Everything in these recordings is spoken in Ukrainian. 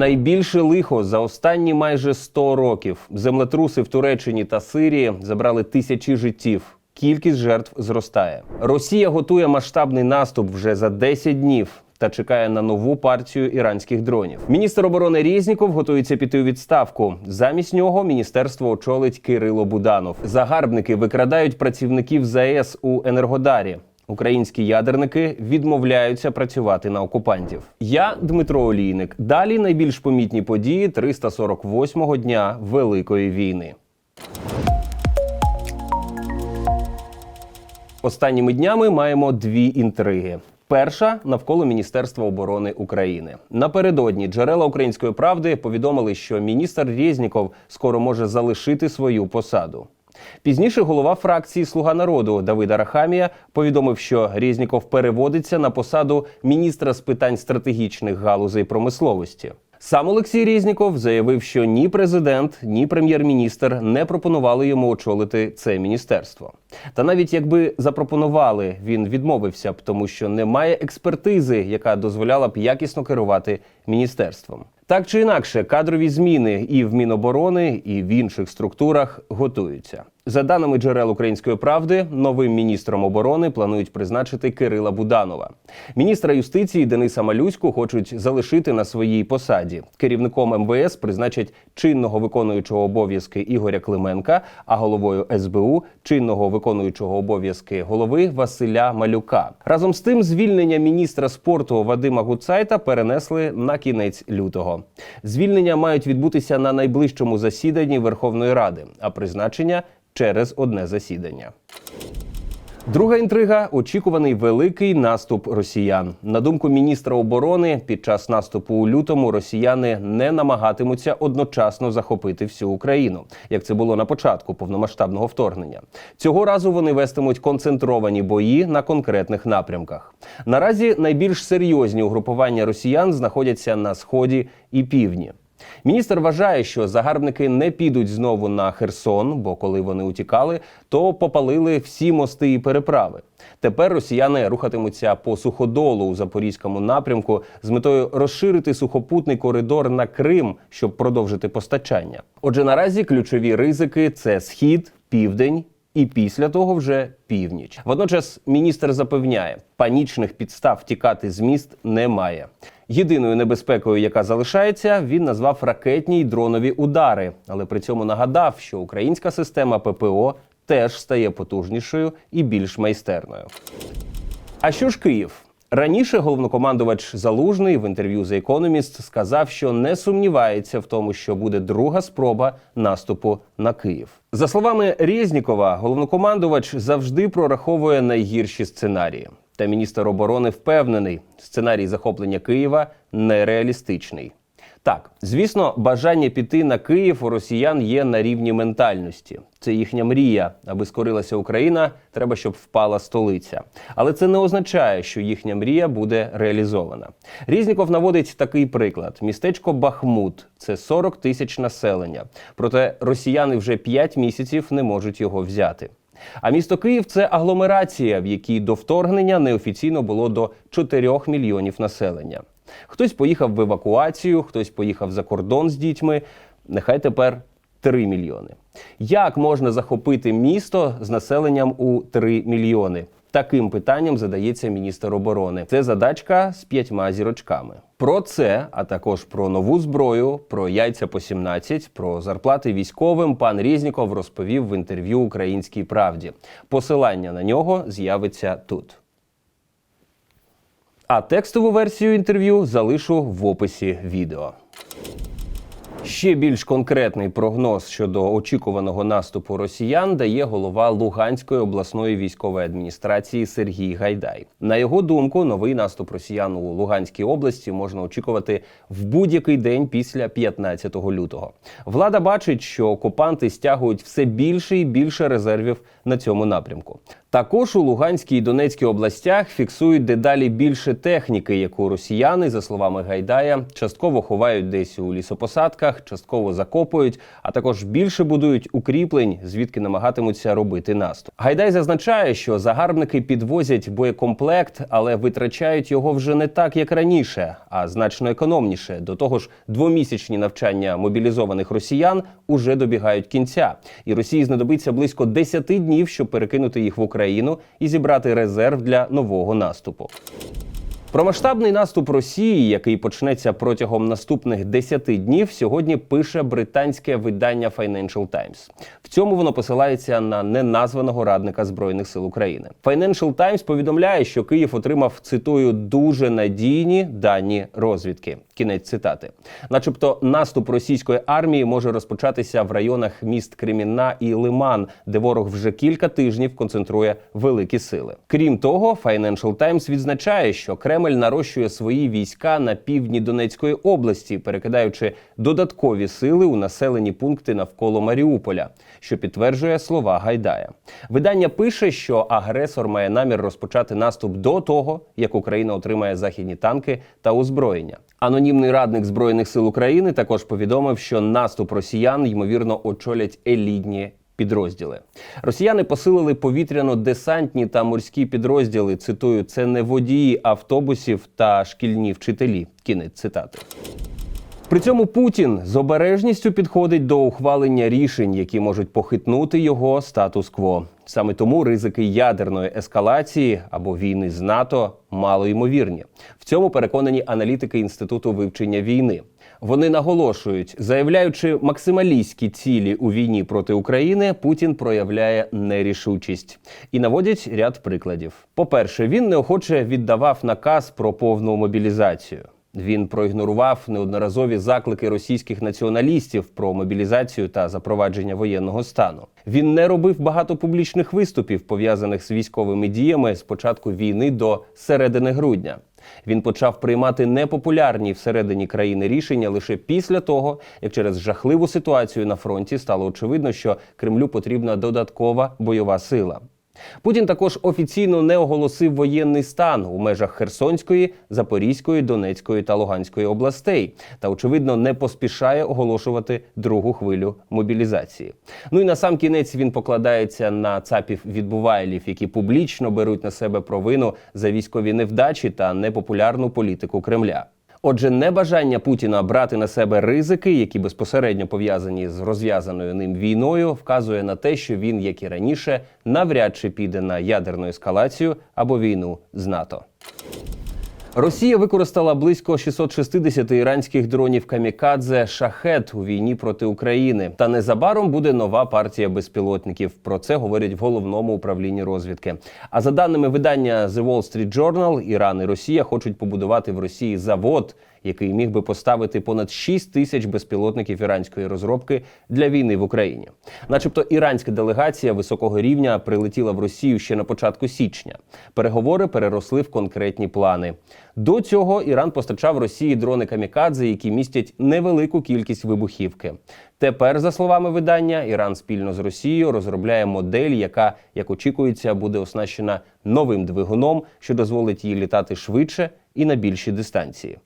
Найбільше лихо за останні майже 100 років. Землетруси в Туреччині та Сирії забрали тисячі життів. Кількість жертв зростає. Росія готує масштабний наступ вже за 10 днів. Та чекає на нову партію іранських дронів. Міністр оборони Резніков готується піти у відставку. Замість нього міністерство очолить Кирило Буданов. Загарбники викрадають працівників ЗАЕС у Енергодарі. Українські ядерники відмовляються працювати на окупантів. Я Дмитро Олійник. Далі найбільш помітні події 348-го дня Великої війни. Останніми днями маємо дві інтриги. Перша навколо Міністерства оборони України. Напередодні джерела української правди повідомили, що міністр Резніков скоро може залишити свою посаду. Пізніше голова фракції Слуга народу Давида Рахамія повідомив, що Резніков переводиться на посаду міністра з питань стратегічних галузей промисловості. Сам Олексій Резніков заявив, що ні президент, ні прем'єр-міністр не пропонували йому очолити це міністерство. Та навіть якби запропонували, він відмовився б, тому що немає експертизи, яка дозволяла б якісно керувати міністерством. Так чи інакше, кадрові зміни і в Міноборони, і в інших структурах готуються. За даними джерел української правди, новим міністром оборони планують призначити Кирила Буданова. Міністра юстиції Дениса Малюську хочуть залишити на своїй посаді. Керівником МВС призначать чинного виконуючого обов'язки Ігоря Клименка, а головою СБУ чинного виконуючого обов'язки голови Василя Малюка. Разом з тим, звільнення міністра спорту Вадима Гуцайта перенесли на кінець лютого. Звільнення мають відбутися на найближчому засіданні Верховної Ради, а призначення через одне засідання. Друга інтрига очікуваний великий наступ росіян. На думку міністра оборони, під час наступу у лютому росіяни не намагатимуться одночасно захопити всю Україну, як це було на початку повномасштабного вторгнення. Цього разу вони вестимуть концентровані бої на конкретних напрямках. Наразі найбільш серйозні угрупування росіян знаходяться на сході і півдні. Міністр вважає, що загарбники не підуть знову на Херсон, бо коли вони утікали, то попалили всі мости і переправи. Тепер росіяни рухатимуться по суходолу у запорізькому напрямку з метою розширити сухопутний коридор на Крим, щоб продовжити постачання. Отже, наразі ключові ризики це схід, південь. І після того вже північ. Водночас міністр запевняє, панічних підстав тікати з міст немає. Єдиною небезпекою, яка залишається, він назвав ракетні й дронові удари, але при цьому нагадав, що українська система ППО теж стає потужнішою і більш майстерною. А що ж Київ? Раніше головнокомандувач Залужний в інтерв'ю The Economist сказав, що не сумнівається в тому, що буде друга спроба наступу на Київ. За словами Резнікова, головнокомандувач завжди прораховує найгірші сценарії. Та міністр оборони впевнений, сценарій захоплення Києва нереалістичний. Так, звісно, бажання піти на Київ у росіян є на рівні ментальності. Це їхня мрія. Аби скорилася Україна, треба, щоб впала столиця. Але це не означає, що їхня мрія буде реалізована. Різніков наводить такий приклад: містечко Бахмут це 40 тисяч населення. Проте росіяни вже 5 місяців не можуть його взяти. А місто Київ це агломерація, в якій до вторгнення неофіційно було до 4 мільйонів населення. Хтось поїхав в евакуацію, хтось поїхав за кордон з дітьми. Нехай тепер 3 мільйони. Як можна захопити місто з населенням у 3 мільйони? Таким питанням задається міністр оборони. Це задачка з п'ятьма зірочками. Про це, а також про нову зброю, про яйця по 17, про зарплати військовим пан Різніков розповів в інтерв'ю Українській правді. Посилання на нього з'явиться тут. А текстову версію інтерв'ю залишу в описі відео. Ще більш конкретний прогноз щодо очікуваного наступу росіян дає голова Луганської обласної військової адміністрації Сергій Гайдай. На його думку, новий наступ росіян у Луганській області можна очікувати в будь-який день після 15 лютого. Влада бачить, що окупанти стягують все більше і більше резервів на цьому напрямку. Також у Луганській і Донецькій областях фіксують дедалі більше техніки, яку росіяни, за словами Гайдая, частково ховають десь у лісопосадках, частково закопують, а також більше будують укріплень, звідки намагатимуться робити наступ. Гайдай зазначає, що загарбники підвозять боєкомплект, але витрачають його вже не так, як раніше, а значно економніше. До того ж, двомісячні навчання мобілізованих росіян уже добігають кінця, і Росії знадобиться близько 10 днів, щоб перекинути їх в Україну і зібрати резерв для нового наступу. Про масштабний наступ Росії, який почнеться протягом наступних 10 днів, сьогодні пише британське видання Financial Times. В цьому воно посилається на неназваного радника збройних сил України. Financial Times повідомляє, що Київ отримав цитую дуже надійні дані розвідки. Кінець цитати, начебто, наступ російської армії може розпочатися в районах міст Кремінна і Лиман, де ворог вже кілька тижнів концентрує великі сили. Крім того, Financial Times відзначає, що Кремль нарощує свої війська на півдні Донецької області, перекидаючи додаткові сили у населені пункти навколо Маріуполя, що підтверджує слова Гайдая. Видання пише, що агресор має намір розпочати наступ до того, як Україна отримає західні танки та озброєння. Анонімний радник збройних сил України також повідомив, що наступ росіян ймовірно очолять елітні. Підрозділи росіяни посилили повітряно-десантні та морські підрозділи. Цитую, це не водії автобусів та шкільні вчителі. Кінець цитати. При цьому Путін з обережністю підходить до ухвалення рішень, які можуть похитнути його статус-кво. Саме тому ризики ядерної ескалації або війни з НАТО мало ймовірні. В цьому переконані аналітики інституту вивчення війни. Вони наголошують, заявляючи максималістські цілі у війні проти України, Путін проявляє нерішучість і наводять ряд прикладів. По-перше, він неохоче віддавав наказ про повну мобілізацію. Він проігнорував неодноразові заклики російських націоналістів про мобілізацію та запровадження воєнного стану. Він не робив багато публічних виступів, пов'язаних з військовими діями з початку війни до середини грудня. Він почав приймати непопулярні всередині країни рішення лише після того, як через жахливу ситуацію на фронті стало очевидно, що Кремлю потрібна додаткова бойова сила. Путін також офіційно не оголосив воєнний стан у межах Херсонської, Запорізької, Донецької та Луганської областей та, очевидно, не поспішає оголошувати другу хвилю мобілізації. Ну і на сам кінець він покладається на цапів відбувайлів, які публічно беруть на себе провину за військові невдачі та непопулярну політику Кремля. Отже, небажання Путіна брати на себе ризики, які безпосередньо пов'язані з розв'язаною ним війною, вказує на те, що він, як і раніше, навряд чи піде на ядерну ескалацію або війну з НАТО. Росія використала близько 660 іранських дронів камікадзе шахет у війні проти України. Та незабаром буде нова партія безпілотників. Про це говорять в головному управлінні розвідки. А за даними видання The Wall Street Journal, Іран і Росія хочуть побудувати в Росії завод, який міг би поставити понад 6 тисяч безпілотників іранської розробки для війни в Україні. Начебто, іранська делегація високого рівня прилетіла в Росію ще на початку січня. Переговори переросли в конкретні плани. До цього Іран постачав Росії дрони камікадзе, які містять невелику кількість вибухівки. Тепер, за словами видання, Іран спільно з Росією розробляє модель, яка, як очікується, буде оснащена новим двигуном, що дозволить їй літати швидше і на більші дистанції.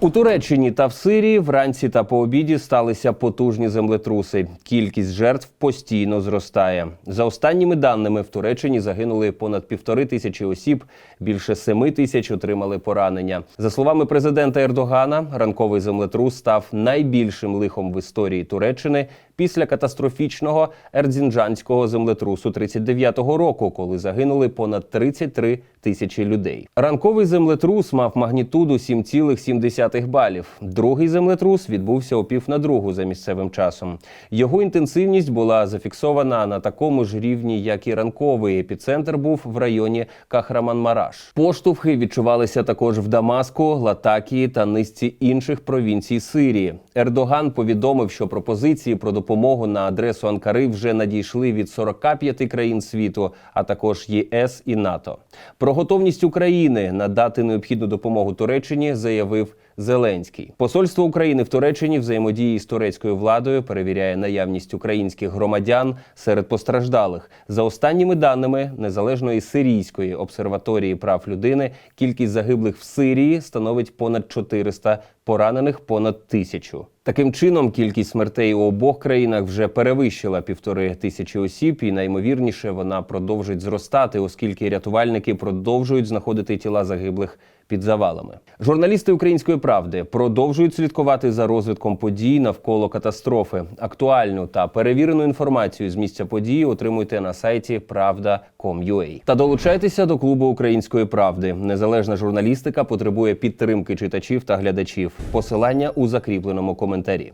У Туреччині та в Сирії вранці та по обіді сталися потужні землетруси. Кількість жертв постійно зростає. За останніми даними в Туреччині загинули понад півтори тисячі осіб, більше семи тисяч отримали поранення. За словами президента Ердогана, ранковий землетрус став найбільшим лихом в історії Туреччини після катастрофічного ердзінджанського землетрусу 39-го року, коли загинули понад 33 тисячі людей. Ранковий землетрус мав магнітуду 7,7 балів. Другий землетрус відбувся о пів на другу за місцевим часом. Його інтенсивність була зафіксована на такому ж рівні, як і ранковий. Епіцентр був в районі Кахраман-Мараш. Поштовхи відчувалися також в Дамаску, Латакії та низці інших провінцій Сирії. Ердоган повідомив, що пропозиції про допомогу на адресу Анкари вже надійшли від 45 країн світу, а також ЄС і НАТО. Про готовність України надати необхідну допомогу Туреччині заявив Зеленський. Посольство України в Туреччині взаємодії з турецькою владою перевіряє наявність українських громадян серед постраждалих. За останніми даними незалежної сирійської обсерваторії прав людини, кількість загиблих в Сирії становить понад 400, поранених понад тисячу. Таким чином, кількість смертей у обох країнах вже перевищила півтори тисячі осіб, і наймовірніше вона продовжить зростати, оскільки рятувальники продовжують знаходити тіла загиблих під завалами. Журналісти української правди продовжують слідкувати за розвитком подій навколо катастрофи. Актуальну та перевірену інформацію з місця події отримуйте на сайті Правда.com.ua. Та долучайтеся до клубу української правди. Незалежна журналістика потребує підтримки читачів та глядачів. Посилання у закріпленому коментарі.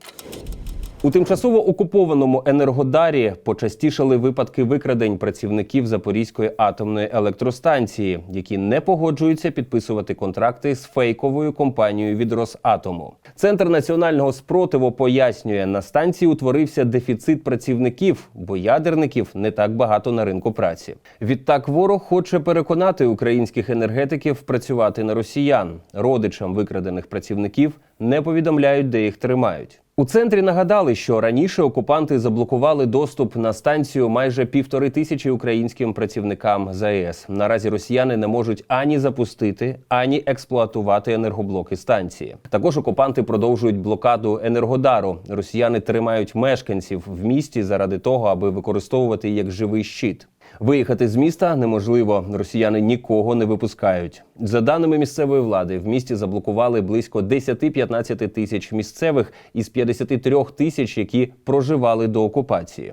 У тимчасово окупованому Енергодарі почастішали випадки викрадень працівників Запорізької атомної електростанції, які не погоджуються підписувати контракти з фейковою компанією від Росатому. Центр національного спротиву пояснює, на станції утворився дефіцит працівників, бо ядерників не так багато на ринку праці. Відтак ворог хоче переконати українських енергетиків працювати на росіян. Родичам викрадених працівників не повідомляють, де їх тримають. У центрі нагадали, що раніше окупанти заблокували доступ на станцію майже півтори тисячі українським працівникам ЗАЕС. Наразі росіяни не можуть ані запустити, ані експлуатувати енергоблоки станції. Також окупанти продовжують блокаду енергодару. Росіяни тримають мешканців в місті заради того, аби використовувати як живий щит. Виїхати з міста неможливо. Росіяни нікого не випускають. За даними місцевої влади, в місті заблокували близько 10-15 тисяч місцевих із 53 тисяч, які проживали до окупації.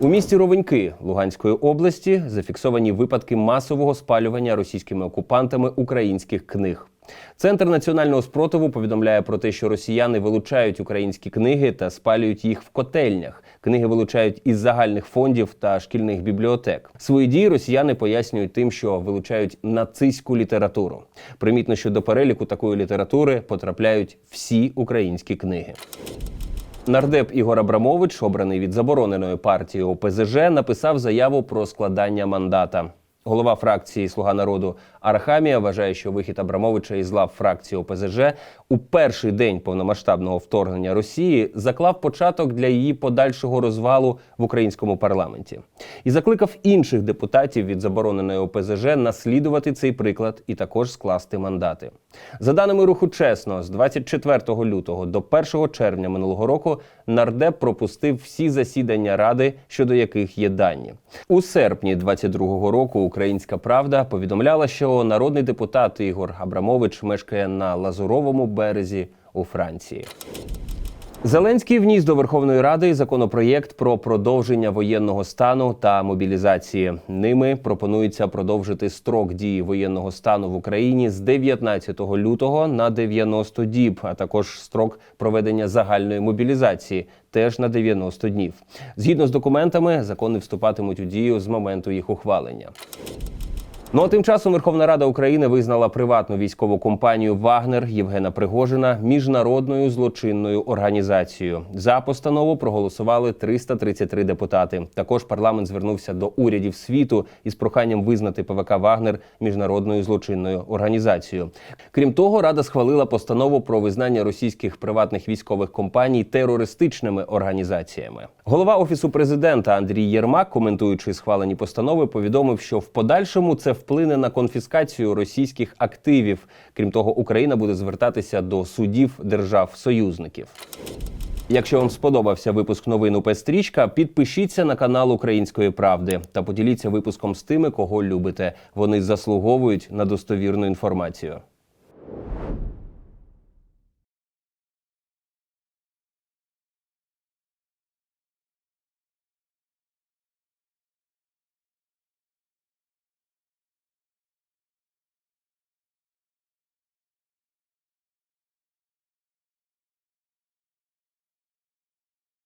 У місті Ровеньки Луганської області зафіксовані випадки масового спалювання російськими окупантами українських книг. Центр національного спротиву повідомляє про те, що росіяни вилучають українські книги та спалюють їх в котельнях. Книги вилучають із загальних фондів та шкільних бібліотек. Свої дії росіяни пояснюють тим, що вилучають нацистську літературу. Примітно, що до переліку такої літератури потрапляють всі українські книги. Нардеп Ігор Абрамович, обраний від забороненої партії ОПЗЖ, написав заяву про складання мандата. Голова фракції Слуга народу Арахамія вважає, що вихід Абрамовича із лав фракції ОПЗЖ у перший день повномасштабного вторгнення Росії заклав початок для її подальшого розвалу в українському парламенті і закликав інших депутатів від забороненої ОПЗЖ наслідувати цей приклад і також скласти мандати. За даними руху чесно, з 24 лютого до 1 червня минулого року нардеп пропустив всі засідання ради, щодо яких є дані. У серпні 22 року Українська Правда повідомляла, що народний депутат Ігор Абрамович мешкає на Лазуровому березі у Франції. Зеленський вніс до Верховної Ради законопроєкт про продовження воєнного стану та мобілізації. Ними пропонується продовжити строк дії воєнного стану в Україні з 19 лютого на 90 діб, а також строк проведення загальної мобілізації теж на 90 днів. Згідно з документами, закони вступатимуть у дію з моменту їх ухвалення. Ну а тим часом Верховна Рада України визнала приватну військову компанію Вагнер Євгена Пригожина міжнародною злочинною організацією. За постанову проголосували 333 депутати. Також парламент звернувся до урядів світу із проханням визнати ПВК Вагнер міжнародною злочинною організацією. Крім того, рада схвалила постанову про визнання російських приватних військових компаній терористичними організаціями. Голова офісу президента Андрій Єрмак, коментуючи схвалені постанови, повідомив, що в подальшому це вплине на конфіскацію російських активів. Крім того, Україна буде звертатися до судів держав-союзників. Якщо вам сподобався випуск новин у Пестрічка, підпишіться на канал Української правди та поділіться випуском з тими, кого любите. Вони заслуговують на достовірну інформацію.